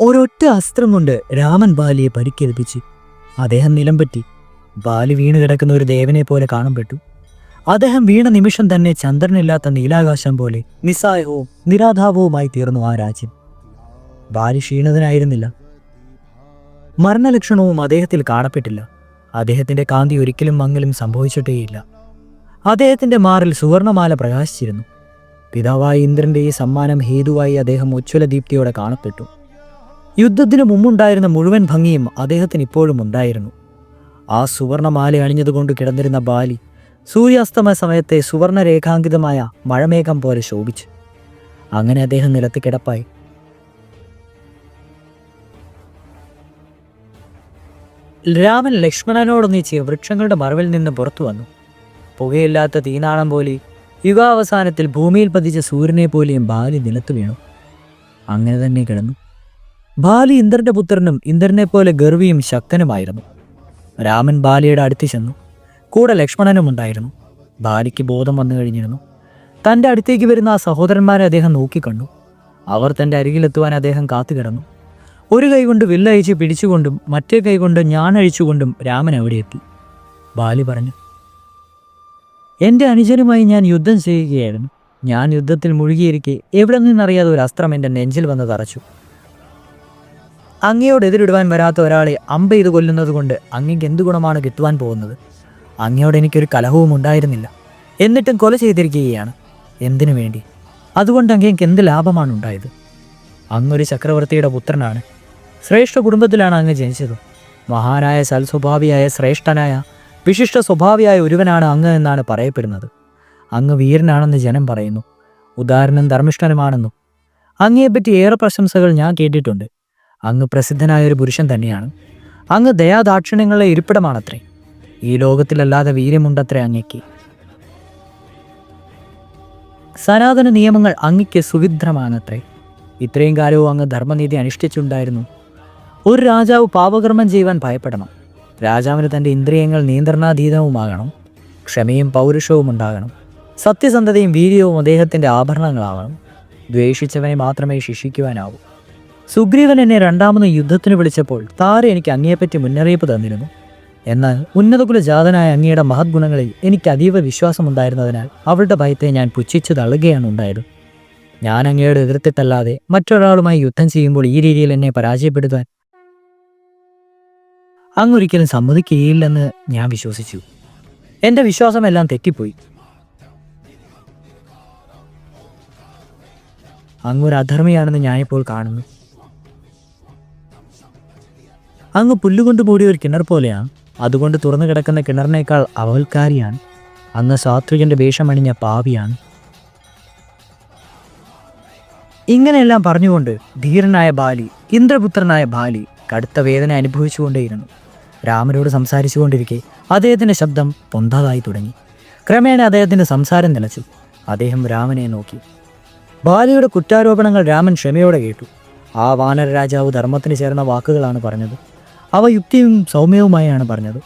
ഒരൊറ്റ അസ്ത്രം കൊണ്ട് രാമൻ ബാലിയെ പരിക്കേൽപ്പിച്ച് അദ്ദേഹം നിലം പറ്റി ബാലി വീണ് കിടക്കുന്ന ഒരു ദേവനെ പോലെ കാണപ്പെട്ടു അദ്ദേഹം വീണ നിമിഷം തന്നെ ചന്ദ്രനില്ലാത്ത നീലാകാശം പോലെ നിസ്സായവും നിരാധാവവുമായി തീർന്നു ആ രാജ്യം. ബാലി ക്ഷീണിതനായിരുന്നില്ല. മരണലക്ഷണവും അദ്ദേഹത്തിൽ കാണപ്പെട്ടില്ല. അദ്ദേഹത്തിന്റെ കാന്തി ഒരിക്കലും മങ്ങലും സംഭവിച്ചിട്ടേയില്ല. അദ്ദേഹത്തിന്റെ മാറിൽ സുവർണമാല പ്രകാശിച്ചിരുന്നു. പിതാവായ ഇന്ദ്രന്റെ ഈ സമ്മാനം ഹേതുവായി അദ്ദേഹം ഉജ്ജ്വല ദീപ്തിയോടെ കാണപ്പെട്ടു. യുദ്ധത്തിന് മുമ്പുണ്ടായിരുന്ന മുഴുവൻ ഭംഗിയും അദ്ദേഹത്തിന് ഇപ്പോഴും ഉണ്ടായിരുന്നു. ആ സുവർണമാല അണിഞ്ഞതുകൊണ്ട് കിടന്നിരുന്ന ബാലി സൂര്യാസ്തമ സമയത്തെ സുവർണരേഖാങ്കിതമായ മഴമേഘം പോലെ ശോഭിച്ചു. അങ്ങനെ അദ്ദേഹം നിലത്ത് കിടപ്പായി. രാമൻ ലക്ഷ്മണനോടൊന്നിച്ച് വൃക്ഷങ്ങളുടെ മറവിൽ നിന്ന് പുറത്തു വന്നു. പുകയില്ലാത്ത തീനാളം പോലെ യുഗാവസാനത്തിൽ ഭൂമിയിൽ പതിച്ച സൂര്യനെ പോലെയും ബാലി നിലത്ത് വീണു. അങ്ങനെ തന്നെ കിടന്നു. ബാലി ഇന്ദ്രന്റെ പുത്രനും ഇന്ദ്രനെ പോലെ ഗർവിയും ശക്തനുമായിരുന്നു. രാമൻ ബാലിയുടെ അടുത്ത് ചെന്നു. കൂടെ ലക്ഷ്മണനും ഉണ്ടായിരുന്നു. ബാലിക്ക് ബോധം വന്നു കഴിഞ്ഞിരുന്നു. തന്റെ അടുത്തേക്ക് വരുന്ന ആ സഹോദരന്മാരെ അദ്ദേഹം നോക്കിക്കണ്ടു. അവർ തന്റെ അരികിലെത്തുവാൻ അദ്ദേഹം കാത്തുകിടന്നു. ഒരു കൈകൊണ്ട് വില്ലയച്ച് പിടിച്ചുകൊണ്ടും മറ്റേ കൈകൊണ്ട് ഞാൻ അഴിച്ചുകൊണ്ടും രാമൻ അവിടെ എത്തി. ബാലി പറഞ്ഞു എന്റെ അനുജനുമായി ഞാൻ യുദ്ധം ചെയ്യുകയായിരുന്നു. ഞാൻ യുദ്ധത്തിൽ മുഴുകിയിരിക്കെ. എവിടെ നിന്നറിയാതെ ഒരു അസ്ത്രം എന്റെ നെഞ്ചിൽ വന്ന് തറച്ചു. അങ്ങയോട് എതിരിടുവാൻ വരാത്ത ഒരാളെ അമ്പ ചെയ്ത് കൊല്ലുന്നത് കൊണ്ട് അങ്ങയ്ക്ക് എന്ത് ഗുണമാണ് കിട്ടുവാൻ പോകുന്നത്? അങ്ങയോട് എനിക്കൊരു കലഹവും ഉണ്ടായിരുന്നില്ല. എന്നിട്ടും കൊല ചെയ്തിരിക്കുകയാണ്. എന്തിനു വേണ്ടി? അതുകൊണ്ട് അങ്ങേക്ക് എന്ത് ലാഭമാണ് ഉണ്ടായത്? അങ്ങൊരു ചക്രവർത്തിയുടെ പുത്രനാണ്. ശ്രേഷ്ഠ കുടുംബത്തിലാണ് അങ്ങ് ജനിച്ചത്. മഹാനായ സൽസ്വഭാവിയായ ശ്രേഷ്ഠനായ വിശിഷ്ട സ്വഭാവിയായ ഒരുവനാണ് അങ്ങ് എന്നാണ് പറയപ്പെടുന്നത്. അങ്ങ് വീരനാണെന്ന് ജനം പറയുന്നു. ഉദാഹരണം ധർമ്മിഷ്ഠനുമാണെന്നും. അങ്ങയെപ്പറ്റി ഏറെ പ്രശംസകൾ ഞാൻ കേട്ടിട്ടുണ്ട്. അങ്ങ് പ്രസിദ്ധനായ ഒരു പുരുഷൻ തന്നെയാണ്. അങ്ങ് ദയാദാക്ഷിണ്യങ്ങളുടെ ഇരിപ്പിടമാണത്രേ. ഈ ലോകത്തിലല്ലാതെ വീര്യമുണ്ടത്രേ അങ്ങയ്ക്ക് സനാതന നിയമങ്ങൾ അങ്ങയ്ക്ക് സുവിധ്രമാണത്രേ ഇത്രയും കാലവും അങ്ങ് ധർമ്മനീതി അനുഷ്ഠിച്ചുണ്ടായിരുന്നു. ഒരു രാജാവ് പാപകർമ്മം ചെയ്യുവാൻ ഭയപ്പെടണം. രാജാവിന് തന്റെ ഇന്ദ്രിയങ്ങൾ നിയന്ത്രണാതീതവുമാകണം. ക്ഷമയും പൗരുഷവും ഉണ്ടാകണം. സത്യസന്ധതയും വീര്യവും അദ്ദേഹത്തിന്റെ ആഭരണങ്ങളാവണം. ദ്വേഷിച്ചവനെ മാത്രമേ ശിക്ഷിക്കുവാനാവൂ. സുഗ്രീവൻ എന്നെ രണ്ടാമത് യുദ്ധത്തിന് വിളിച്ചപ്പോൾ താര എനിക്ക് അങ്ങയെപ്പറ്റി മുന്നറിയിപ്പ് തന്നിരുന്നു. എന്നാൽ ഉന്നതകുല ജാതനായ അങ്ങയുടെ മഹദ്ഗുണങ്ങളിൽ എനിക്ക് അതീവ വിശ്വാസമുണ്ടായിരുന്നതിനാൽ അവളുടെ ഭയത്തെ ഞാൻ പുച്ഛിച്ചു തള്ളുകയാണ് ഉണ്ടായത്. ഞാൻ അങ്ങയോട് എതിർത്തിട്ടല്ലാതെ മറ്റൊരാളുമായി യുദ്ധം ചെയ്യുമ്പോൾ ഈ രീതിയിൽ എന്നെ പരാജയപ്പെടുത്താൻ അങ്ങൊരിക്കലും സമ്മതിക്കുകയില്ലെന്ന് ഞാൻ വിശ്വസിച്ചു. എന്റെ വിശ്വാസമെല്ലാം തെറ്റിപ്പോയി. അങ്ങൊരു അധർമ്മിയാണെന്ന് ഞാനിപ്പോൾ കാണുന്നു. അങ്ങ് പുല്ലുകൊണ്ട് മൂടിയ ഒരു കിണർ പോലെയാണ് അതുകൊണ്ട് തുറന്നു കിടക്കുന്ന കിണറിനേക്കാൾ അവൽക്കാരിയാണ് അങ്ങ് സാത്വികന്റെ വേഷമണിഞ്ഞ പാവിയാണ് ഇങ്ങനെയെല്ലാം പറഞ്ഞുകൊണ്ട് ധീരനായ ബാലി ഇന്ദ്രപുത്രനായ ബാലി കടുത്ത വേദന അനുഭവിച്ചുകൊണ്ടേയിരുന്നു. രാമനോട് സംസാരിച്ചുകൊണ്ടിരിക്കെ അദ്ദേഹത്തിന്റെ ശബ്ദം പൊന്താതായി തുടങ്ങി. ക്രമേണ അദ്ദേഹത്തിന്റെ സംസാരം നിലച്ചു. അദ്ദേഹം രാമനെ നോക്കി. ബാലിയുടെ കുറ്റാരോപണങ്ങൾ രാമൻ ക്ഷമയോടെ കേട്ടു. ആ വാനര രാജാവ് ധർമ്മത്തിന് ചേർന്ന വാക്കുകളാണ് പറഞ്ഞത്. അവ യുക്തിയും സൗമ്യവുമായാണ് പറഞ്ഞത്.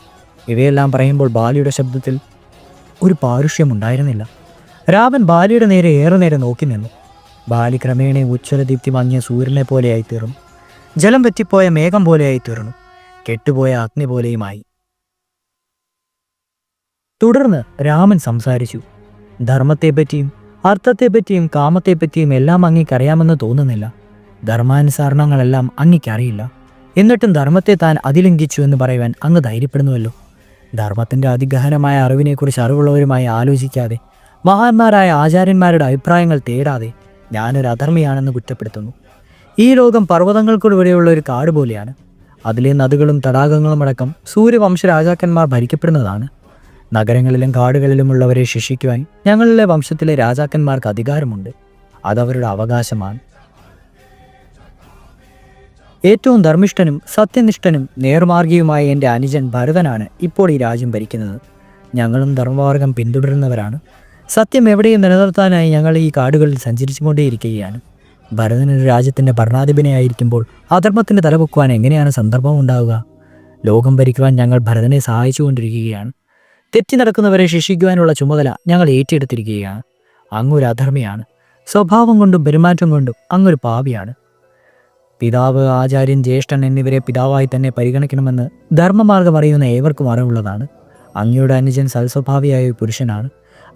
ഇവയെല്ലാം പറയുമ്പോൾ ബാലിയുടെ ശബ്ദത്തിൽ ഒരു പാരുഷ്യമുണ്ടായിരുന്നില്ല. രാമൻ ബാലിയുടെ നേരെ ഏറെ നേരം നോക്കി നിന്നു. ബാലി ക്രമേണ ഉജ്ജ്വലദീപ്തി മങ്ങിയ സൂര്യനെ പോലെയായി തീർന്നു. ജലം പറ്റിപ്പോയ മേഘം പോലെയായി തീർന്നു. കെട്ടുപോയ അഗ്നി പോലെയുമായി. തുടർന്ന് രാമൻ സംസാരിച്ചു. ധർമ്മത്തെപ്പറ്റിയും അർത്ഥത്തെപ്പറ്റിയും കാമത്തെപ്പറ്റിയും എല്ലാം അങ്ങേക്കറിയാമെന്ന് തോന്നുന്നില്ല. ധർമാനുസരണങ്ങളെല്ലാം അങ്ങേക്കറിയില്ല. എന്നിട്ടും ധർമ്മത്തെ താൻ അതിലംഘിച്ചു എന്ന് പറയുവാൻ അങ്ങ് ധൈര്യപ്പെടുന്നുവല്ലോ. ധർമ്മത്തിന്റെ അതിഗഹനമായ അറിവിനെക്കുറിച്ച് അറിവുള്ളവരുമായി ആലോചിക്കാതെ മഹാന്മാരായ ആചാര്യന്മാരുടെ അഭിപ്രായങ്ങൾ തേടാതെ ഞാനൊരു അധർമ്മിയാണെന്ന് കുറ്റപ്പെടുത്തുന്നു. ഈ ലോകം പർവതങ്ങൾക്കുള്ളിടെയുള്ള ഒരു കാട് പോലെയാണ്. അതിലെ നദികളും തടാകങ്ങളും അടക്കം സൂര്യവംശ രാജാക്കന്മാർ ഭരിക്കപ്പെടുന്നതാണ്. നഗരങ്ങളിലും കാടുകളിലുമുള്ളവരെ ശിക്ഷിക്കുവാൻ ഞങ്ങളിലെ വംശത്തിലെ രാജാക്കന്മാർക്ക് അധികാരമുണ്ട്. അതവരുടെ അവകാശമാണ്. ഏറ്റവും ധർമ്മിഷ്ഠനും സത്യനിഷ്ഠനും നേർമാർഗിയുമായ എന്റെ അനുജൻ ഭരതനാണ് ഇപ്പോൾ ഈ രാജ്യം ഭരിക്കുന്നത്. ഞങ്ങളും ധർമ്മമാർഗം പിന്തുടരുന്നവരാണ്. സത്യം എവിടെയും നിലനിർത്താനായി ഞങ്ങൾ ഈ കാടുകളിൽ സഞ്ചരിച്ചുകൊണ്ടേയിരിക്കുകയാണ്. ഭരതൻ ഒരു രാജ്യത്തിന്റെ ഭരണാധിപനായിരിക്കുമ്പോൾ അധർമ്മത്തിന് തലപൊക്കുവാൻ എങ്ങനെയാണ് സന്ദർഭം ഉണ്ടാവുക? ലോകം ഭരിക്കുവാൻ ഞങ്ങൾ ഭരതനെ സഹായിച്ചുകൊണ്ടിരിക്കുകയാണ്. തെറ്റി നടക്കുന്നവരെ ശിക്ഷിക്കുവാനുള്ള ചുമതല ഞങ്ങൾ ഏറ്റെടുത്തിരിക്കുകയാണ്. അങ്ങൊരു അധർമ്മിയാണ്. സ്വഭാവം കൊണ്ടും പെരുമാറ്റം കൊണ്ടും അങ്ങൊരു പാപിയാണ്. പിതാവ് ആചാര്യൻ ജ്യേഷ്ഠൻ എന്നിവരെ പിതാവായി തന്നെ പരിഗണിക്കണമെന്ന് ധർമ്മമാർഗം അറിയുന്ന ഏവർക്കും അറിവുള്ളതാണ്. അങ്ങയുടെ അനുജൻ സൽസ്വഭാവിയായ ഒരു പുരുഷനാണ്.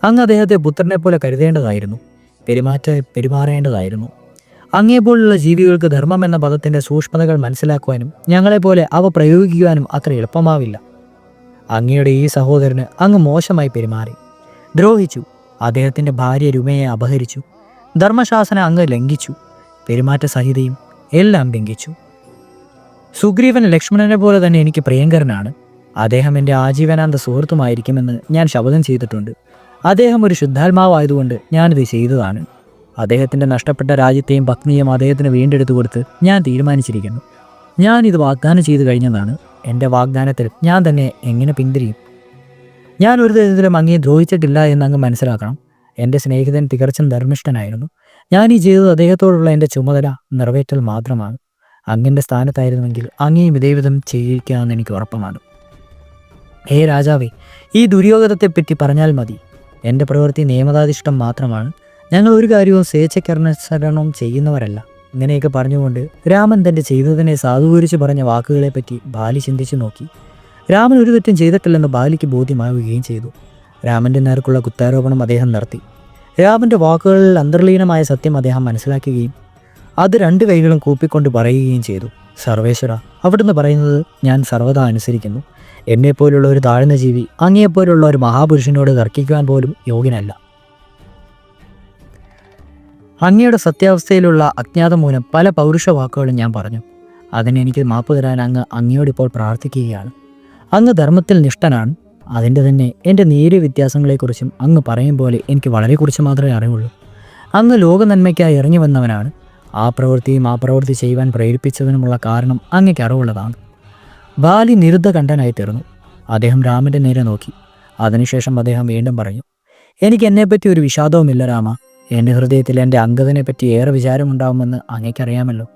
അങ്ങ് അദ്ദേഹത്തെ പുത്രനെ പോലെ കരുതേണ്ടതായിരുന്നു പെരുമാറ്റ പെരുമാറേണ്ടതായിരുന്നു. അങ്ങേപോലുള്ള ജീവികൾക്ക് ധർമ്മം എന്ന പദത്തിന്റെ സൂക്ഷ്മതകൾ മനസ്സിലാക്കുവാനും ഞങ്ങളെപ്പോലെ അവ പ്രയോഗിക്കുവാനും അത്ര എളുപ്പമാവില്ല. അങ്ങയുടെ ഈ സഹോദരന് അങ്ങ് മോശമായി പെരുമാറി. ദ്രോഹിച്ചു അദ്ദേഹത്തിന്റെ ഭാര്യ രുമയെ അപഹരിച്ചു ധർമ്മശാസന അങ്ങ് ലംഘിച്ചു പെരുമാറ്റ സഹിതയും എല്ലാം ലംഘിച്ചു. സുഗ്രീവൻ ലക്ഷ്മണനെ പോലെ തന്നെ എനിക്ക് പ്രിയങ്കരനാണ്. അദ്ദേഹം എന്റെ ആജീവനാന്ത സുഹൃത്തുമായിരിക്കുമെന്ന് ഞാൻ ശപഥം ചെയ്തിട്ടുണ്ട്. അദ്ദേഹം ഒരു ശുദ്ധാത്മാവായതുകൊണ്ട് ഞാനിത് ചെയ്തതാണ്. അദ്ദേഹത്തിന്റെ നഷ്ടപ്പെട്ട രാജ്യത്തെയും പത്നിയും അദ്ദേഹത്തിന് വീണ്ടെടുത്തു കൊടുത്ത് ഞാൻ തീരുമാനിച്ചിരിക്കുന്നു. ഞാൻ ഇത് വാഗ്ദാനം ചെയ്തു കഴിഞ്ഞതാണ്. എന്റെ വാഗ്ദാനത്തിൽ ഞാൻ തന്നെ എങ്ങനെ പിന്തിരിയും? ഞാൻ ഒരു തരത്തിലും അങ്ങേ ദ്രോഹിച്ചിട്ടില്ല എന്ന് അങ്ങ് മനസ്സിലാക്കണം. എന്റെ സ്നേഹിതൻ തികച്ചും ധർമ്മിഷ്ഠനായിരുന്നു. ഞാൻ ഈ ചെയ്തത് അദ്ദേഹത്തോടുള്ള എന്റെ ചുമതല നിറവേറ്റൽ മാത്രമാണ്. അങ്ങന്റെ സ്ഥാനത്തായിരുന്നുവെങ്കിൽ അങ്ങേയും ഇതേവിധം ചെയ്യിക്കാമെന്ന് എനിക്ക് ഉറപ്പമാണ്. ഹേ രാജാവേ ഈ ദുര്യോഗതത്തെപ്പറ്റി പറഞ്ഞാൽ മതി. എന്റെ പ്രവൃത്തി നിയമതാധിഷ്ഠം മാത്രമാണ്. ഞങ്ങൾ ഒരു കാര്യവും സ്വേച്ഛക്കരണസരണം ചെയ്യുന്നവരല്ല. ഇങ്ങനെയൊക്കെ പറഞ്ഞുകൊണ്ട് രാമൻ തന്റെ ചെയ്തതിനെ സാധൂകരിച്ച് പറഞ്ഞ വാക്കുകളെപ്പറ്റി ബാലി ചിന്തിച്ചു നോക്കി. രാമൻ ഒരു തെറ്റും ചെയ്തിട്ടില്ലെന്ന് ബാലിക്ക് ബോധ്യമാവുകയും ചെയ്തു. രാമന്റെ നേർക്കുള്ള കുത്താരോപണം അദ്ദേഹം നിർത്തി. രാമന്റെ വാക്കുകളിൽ അന്തർലീനമായ സത്യം അദ്ദേഹം മനസ്സിലാക്കുകയും അത് രണ്ട് കൈകളും കൂപ്പിക്കൊണ്ട് പറയുകയും ചെയ്തു. സർവേശ്വര അവിടുന്ന് പറയുന്നത് ഞാൻ സർവതാ അനുസരിക്കുന്നു. എന്നെപ്പോലുള്ള ഒരു താഴ്ന്ന ജീവി അങ്ങയെപ്പോലുള്ള ഒരു മഹാപുരുഷനോട് തർക്കിക്കുവാൻ പോലും യോഗ്യനല്ല. അങ്ങയുടെ സത്യാവസ്ഥയിലുള്ള അജ്ഞാതം മൂലം പല പൗരുഷ വാക്കുകളും ഞാൻ പറഞ്ഞു. അതിനെനിക്ക് മാപ്പ് തരാൻ അങ്ങ് അങ്ങയോടിപ്പോൾ പ്രാർത്ഥിക്കുകയാണ്. അങ്ങ് ധർമ്മത്തിൽ നിഷ്ഠനാണ്. അതിന്റെ തന്നെ എന്റെ നേരിയ വ്യത്യാസങ്ങളെക്കുറിച്ചും അങ്ങ് പറയും പോലെ എനിക്ക് വളരെ കുറിച്ച് മാത്രമേ അറിവുള്ളൂ. അന്ന് ലോക നന്മയ്ക്കായി ഇറങ്ങി വന്നവനാണ്. ആ പ്രവൃത്തിയും ആ പ്രവൃത്തി ചെയ്യുവാൻ പ്രേരിപ്പിച്ചതിനുമുള്ള കാരണം അങ്ങേക്ക് അറിവുള്ളതാണ്. ബാലി നിരുദ്ധ കണ്ഠനായി തീർന്നു. അദ്ദേഹം രാമന്റെ നേരെ നോക്കി. അതിനുശേഷം അദ്ദേഹം വീണ്ടും പറഞ്ഞു എനിക്ക് എന്നെപ്പറ്റി ഒരു വിഷാദവുമില്ല രാമ. എന്റെ ഹൃദയത്തിൽ എന്റെ അംഗതനെപ്പറ്റി ഏറെ വിചാരമുണ്ടാവുമെന്ന് അങ്ങേക്കറിയാമല്ലോ.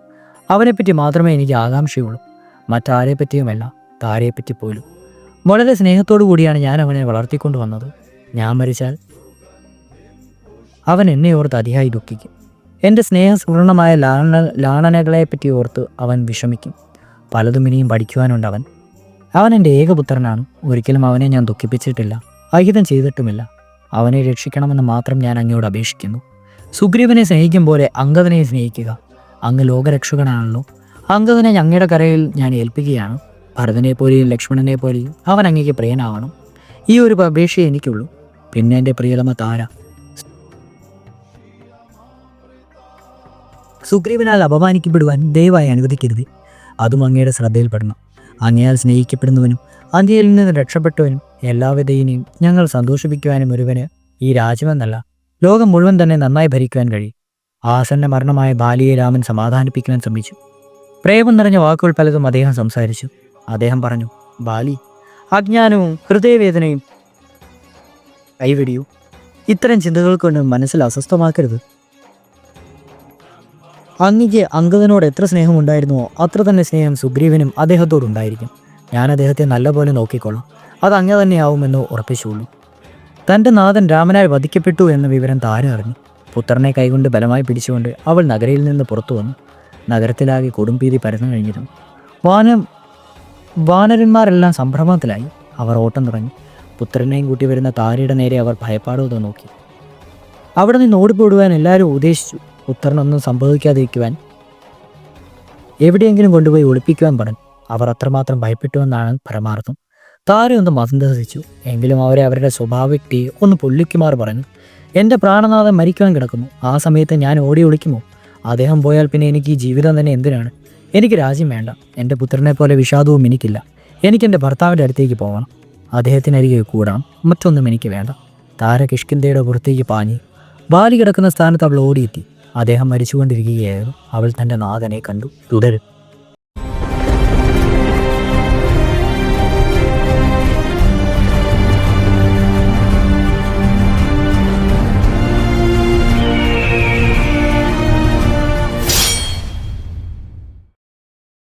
അവനെപ്പറ്റി മാത്രമേ എനിക്ക് ആകാംക്ഷയുള്ളൂ. മറ്റാരെപ്പറ്റിയുമല്ല താരയെപ്പറ്റി പോലും. വളരെ സ്നേഹത്തോടു കൂടിയാണ് ഞാൻ അവനെ വളർത്തിക്കൊണ്ടു വന്നത്. ഞാൻ മരിച്ചാൽ അവൻ എന്നെ ഓർത്ത് അതിയായി ദുഃഖിക്കും. എന്റെ സ്നേഹസൂർണമായ ലാളന ലാളനകളെപ്പറ്റി ഓർത്ത് അവൻ വിഷമിക്കും. പലതും ഇനിയും പഠിക്കുവാനുണ്ട് അവൻ. അവൻ എന്റെ ഏകപുത്രനാണ്. ഒരിക്കലും അവനെ ഞാൻ ദുഃഖിപ്പിച്ചിട്ടില്ല. അഹിതം ചെയ്തിട്ടുമില്ല. അവനെ രക്ഷിക്കണമെന്ന് മാത്രം ഞാൻ അങ്ങയോട് അപേക്ഷിക്കുന്നു. സുഗ്രീവനെ സ്നേഹിക്കും പോലെ അംഗതനെ സ്നേഹിക്കുക. അങ്ങ് ലോകരക്ഷകനാണല്ലോ. അംഗതനെ ഞങ്ങളുടെ കരയിൽ ഞാൻ ഏൽപ്പിക്കുകയാണ്. ഭരതനെ പോലെയും ലക്ഷ്മണനെ പോലെയും അവൻ അങ്ങേക്ക് പ്രിയനാവണം. ഈ ഒരു അപേക്ഷയെ എനിക്കുള്ളൂ. പിന്നെ എന്റെ പ്രിയതമ താര. സുഗ്രീവനാൽ അപമാനിക്കപ്പെടുവാൻ ദയവായി അനുവദിക്കരുത്. അതും അങ്ങയുടെ ശ്രദ്ധയിൽപ്പെടണം. അങ്ങയാൽ സ്നേഹിക്കപ്പെടുന്നവനും അങ്ങയിൽ നിന്ന് രക്ഷപ്പെട്ടവനും എല്ലാവിധയിനെയും ഞങ്ങൾ സന്തോഷിപ്പിക്കുവാനും ഒരുവന് ഈ രാജ്യമെന്നല്ല ലോകം മുഴുവൻ തന്നെ നന്നായി ഭരിക്കുവാൻ കഴിയും. ആസന്ന മരണമായ ബാലിയെ രാമൻ സമാധാനിപ്പിക്കാൻ ശ്രമിച്ചു. പ്രേമം നിറഞ്ഞ വാക്കുകൾ പലതും അദ്ദേഹം സംസാരിച്ചു. അദ്ദേഹം പറഞ്ഞു ബാലി അജ്ഞാനവും ഹൃദയവേദനയും കൈവെടിയൂ. ഇത്തരം ചിന്തകൾ കൊണ്ട് മനസ്സിൽ അസ്വസ്ഥമാക്കരുത്. അങ്ങിക്ക് അങ്കദനോട് എത്ര സ്നേഹമുണ്ടായിരുന്നുവോ അത്ര തന്നെ സ്നേഹം സുഗ്രീവനും അദ്ദേഹത്തോടുണ്ടായിരിക്കും. ഞാൻ അദ്ദേഹത്തെ നല്ലപോലെ നോക്കിക്കൊള്ളാം. അത് അങ്ങ തന്നെയാവുമെന്ന് ഉറപ്പിച്ചുള്ളൂ തന്റെ നാഥൻ രാമനാൽ വധിക്കപ്പെട്ടു എന്ന വിവരം താരം അറിഞ്ഞു. പുത്രനെ കൈകൊണ്ട് ബലമായി പിടിച്ചുകൊണ്ട് അവൾ നഗരയിൽ നിന്ന് പുറത്തു വന്നു നഗരത്തിലാകെ കൊടുമ്പീതി പരന്നു കഴിഞ്ഞിരുന്നു. വാനം വാനരന്മാരെല്ലാം സംഭ്രമത്തിലായി. അവർ ഓട്ടം തുടങ്ങി. പുത്രനെയും കൂട്ടി വരുന്ന താരയുടെ നേരെ അവർ ഭയപ്പാടോടെ നോക്കി. അവിടെ നിന്ന് ഓടിപ്പോടുവാൻ എല്ലാവരും ഉദ്ദേശിച്ചു. പുത്രനൊന്നും സംഭവിക്കാതിരിക്കുവാൻ. എവിടെയെങ്കിലും കൊണ്ടുപോയി ഒളിപ്പിക്കുവാൻ പറഞ്ഞു. അവർ അത്രമാത്രം ഭയപ്പെട്ടുവെന്നാണ് പരമാർത്ഥം. താര ഒന്ന് മന്ദസിച്ചു എങ്കിലും അവരെ അവരുടെ സ്വഭാവ്യക്തി ഒന്ന് പൊള്ളിക്കുമാർ പറഞ്ഞു എന്റെ പ്രാണനാഥൻ മരിക്കുവാൻ കിടക്കുന്നു. ആ സമയത്ത് ഞാൻ ഓടി ഒളിക്കുമോ? അദ്ദേഹം പോയാൽ പിന്നെ എനിക്ക് ഈ ജീവിതം തന്നെ എന്തിനാണ്? എനിക്ക് രാജ്യം വേണ്ട. എന്റെ പുത്രനെ പോലെ വിഷാദവും എനിക്കില്ല. എനിക്ക് എന്റെ ഭർത്താവിന്റെ അടുത്തേക്ക് പോകണം അദ്ദേഹത്തിനരികെ കൂടണം മറ്റൊന്നും എനിക്ക് വേണ്ട. താര കിഷ്കിന്തയുടെ പുറത്തേക്ക് പാഞ്ഞു ബാലി കിടക്കുന്ന സ്ഥാനത്ത് അവൾ ഓടിയെത്തി. അദ്ദേഹം മരിച്ചുകൊണ്ടിരിക്കുകയായിരുന്നു. അവൾ തന്റെ നാഥനെ കണ്ടു. തുടരും.